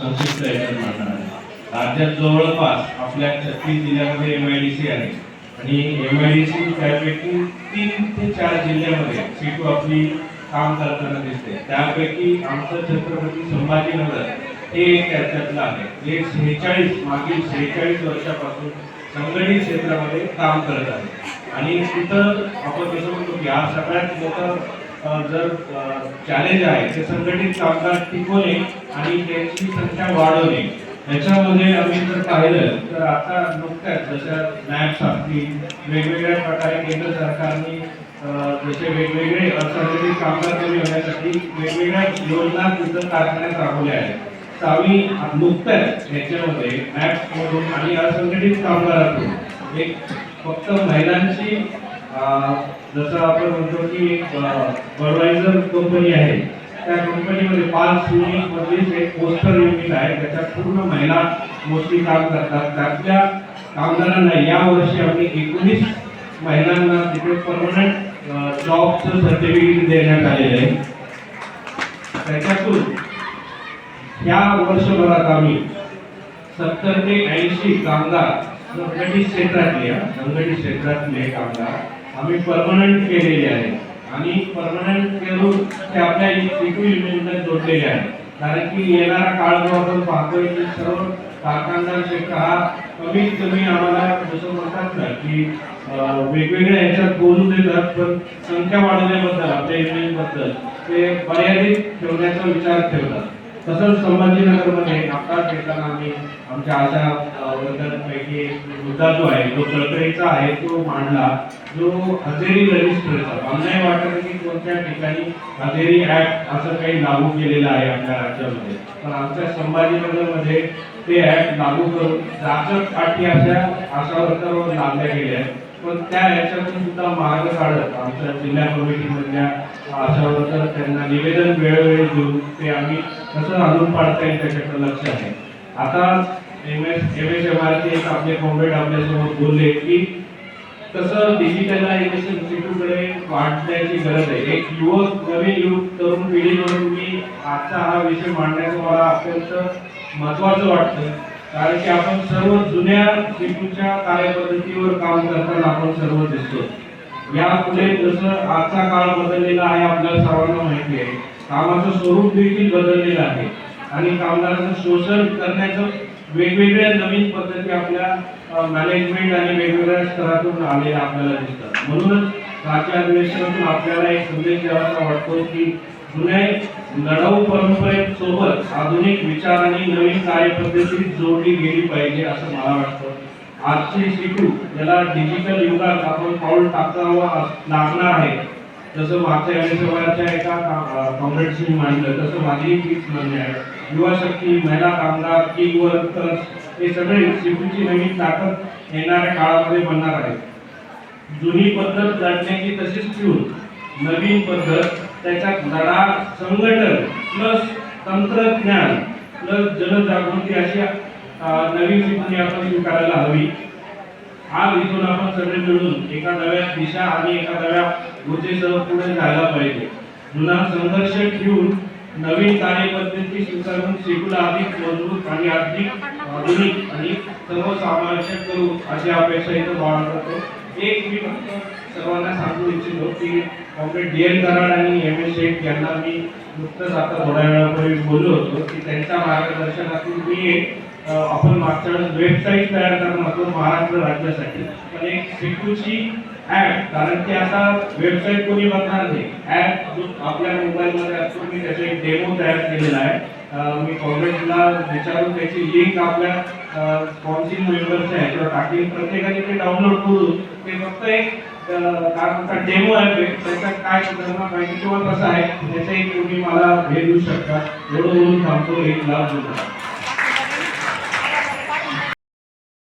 संक्षिप्त याच्यात मांडणार आहे. राज्यात जवळपास आपल्या छत्तीस जिल्ह्यामध्ये एम आय डी सी आहे. आणि एम आय डी सी त्यापैकी तीन ते चार जिल्ह्यामध्ये सीटू आपली काम करताना दिसते. त्यापैकी आमचं छत्रपती संभाजीनगर हे एक त्याच्यातलं आहे. जे शेहेचाळीस मागील शेहेचाळीस वर्षापासून संघटित क्षेत्रामध्ये काम करत आहे. आणि तिथं आपण जसं म्हणतो की हा सगळ्यात मोठा जर चॅलेंज आहे ते संघटित कामगार टिकवणे आणि त्यांची संख्या वाढवणे याच्यामध्ये आम्ही जर पाहिलं तर आता नुकत्याच जशा मॅप्स असतील वेगवेगळ्या प्रकारे केंद्र सरकारने जसे वेगवेगळे असंघटित कामगार कमी होण्यासाठी वेगवेगळ्या योजना तिथं कारखान्यात राबवल्या आहेत. सावी नुकत्याच याच्यामध्ये मॅप्समधून आणि असंघटित कामगारातून एक फक्त महिलांची जसं आपण म्हणतो की फर्टिलायझर कंपनी आहे. त्या कंपनीमध्ये पाच युनिट एक पोस्टर युनिट आहे त्याच्यात पूर्ण महिला मोस्टली काम करतात. त्यातल्या कामगारांना या वर्षी आम्ही एकोणीस महिलांना तिथे परमनंट जॉबचं सर्टिफिकेट देण्यात आलेलं आहे. त्याच्यातून या वर्षभरात आम्ही सत्तर ते ऐंशी कामगार संघटित क्षेत्रातले संघटित क्षेत्रातले कामगार. आम्ही परमनंट केलेले आहे. आणि परमनंट करून ते आपल्या सिटू जोडलेले आहे. कारण की येणारा काळ जो आपण पाहतोय की सर्व कारखानदार क्षेत्र हा कमीत कमी आम्हाला जसं म्हणतात ना की वेगवेगळ्या ह्याच्यात बोलून देतात पण संख्या वाढवण्याबद्दल आपल्या युनियनबद्दल ते मर्यादित ठेवण्याचा विचार ठेवतात. तसंच संभाजीनगरमध्ये आत्ताच येताना आम्ही आमच्या अशा वर्गांपैकी एक मुद्दा जो आहे जो कळकळीचा आहे तो मांडला. जो हजेरी रजिस्टरचा मला वाटत की कोणत्या ठिकाणी हजेरी ऍप असं काही लागू केलेलं आहे आमच्या राज्यामध्ये. पण आमच्या संभाजीनगरमध्ये ते ऍप लागू करून जाचक काठी अशा आशा वर्करवर लादल्या गेल्या आहेत. पण त्या याच्यातून सुद्धा मार्ग काढत आमच्या जिल्हा कमिटीमधल्या आशा वर्कर त्यांना निवेदन वेळोवेळी देऊन ते आम्ही कसं आणून पाडता येईल त्याच्याकडे लक्ष आहे. आता M S M S M R चे एक आपले कॉम्रेड आपल्यासमोर बोलले की कसं डिजिटलायझेशन इन्स्टिट्यूटकडे वाढण्याची गरज आहे. एक युवक नवीन युवक तरुण पिढी मी आजचा हा विषय मांडण्याचं मला अत्यंत महत्वाचं वाटतं. कारण की आपण सर्व जुन्या सिटूच्या कार्यपद्धतीवर काम करताना आपण सर्व दिसतो. यापुढे जसं आजचा काळ बदललेला आहे आपल्याला सर्वांना माहिती आहे. कामाचं स्वरूप देखील बदललेलं आहे. आणि कामगारांचं शोषण करण्याचं वेगवेगळ्या नवीन पद्धती आपल्या मॅनेजमेंट आणि वेगवेगळ्या स्तरातून आलेल्या आपल्याला दिसतात. म्हणूनच राज्य अधिवेशनातून आपल्याला एक संदेश द्यावासा वाटतो की जुन्या लढाऊ परंपरेसोबत आधुनिक विचार आणि नवीन कार्यपद्धती जोडली गेली पाहिजे असं मला वाटतं. आजची शिकू याला डिजिटल युगात आपण पाऊल टाकावं लागणार आहे. जसं मागच्या यावेळेच्या एका कॉम्रेडशी मांडलं तसं माझी तीच म्हणणे आहे. युवा शक्ती महिला कामगार किंग वर्कर्स हे सगळे शिकूची नवीन ताकद येणाऱ्या काळामध्ये बनणार आहे. जुनी पद्धत लढण्याची तशीच ठेवून नवीन पद्धत त्याचा लढा संघटन प्लस तंत्रज्ञान प्लस जनजागृती अशी नवीन शिकवणी आपण स्वीकारायला हवी. आज इथून आपण सगळे मिळून एका नव्या दिशा आणि एका नव्या ऊर्जेसह पुढे जायला पाहिजे. जुना संघर्ष ठेवून नवीन कार्यपद्धती स्वीकारून शिकूला अधिक मजबूत आणि अधिक आधुनिक आणि सर्वसमावेशक करू अशी अपेक्षा इथं बाळगतो. एक मी फक्त सर्वांना सांगू इच्छितो की कॉम्रेड डी एल कराड आणि एम एस शेख यांना मी नुकतंच आता थोड्या वेळापूर्वी बोललो होतो की त्यांच्या मार्गदर्शनातून मी एक आपण मागच्या वेळेस वेबसाईट तयार करणार होतो महाराष्ट्र राज्यासाठी पण एक सिकूची ॲप कारण की आता वेबसाईट कोणी बनणार नाही. ॲप जो आपल्या मोबाईलमध्ये असतो मी त्याचा एक डेमो तयार केलेला आहे. मी कॉंग्रेसला विचारून त्याची लिंक आपल्या काउन्सिल मेंबरच्या ह्याच्यावर टाकली. प्रत्येकाने ते डाउनलोड करून ते फक्त एक अ, डेमो आहे त्याचा काय करणार पाहिजे किंवा कसं आहे त्याचाही तुम्ही मला हे देऊ शकता. एवढं बोलून थांबतो. एक लाभ देऊ शकता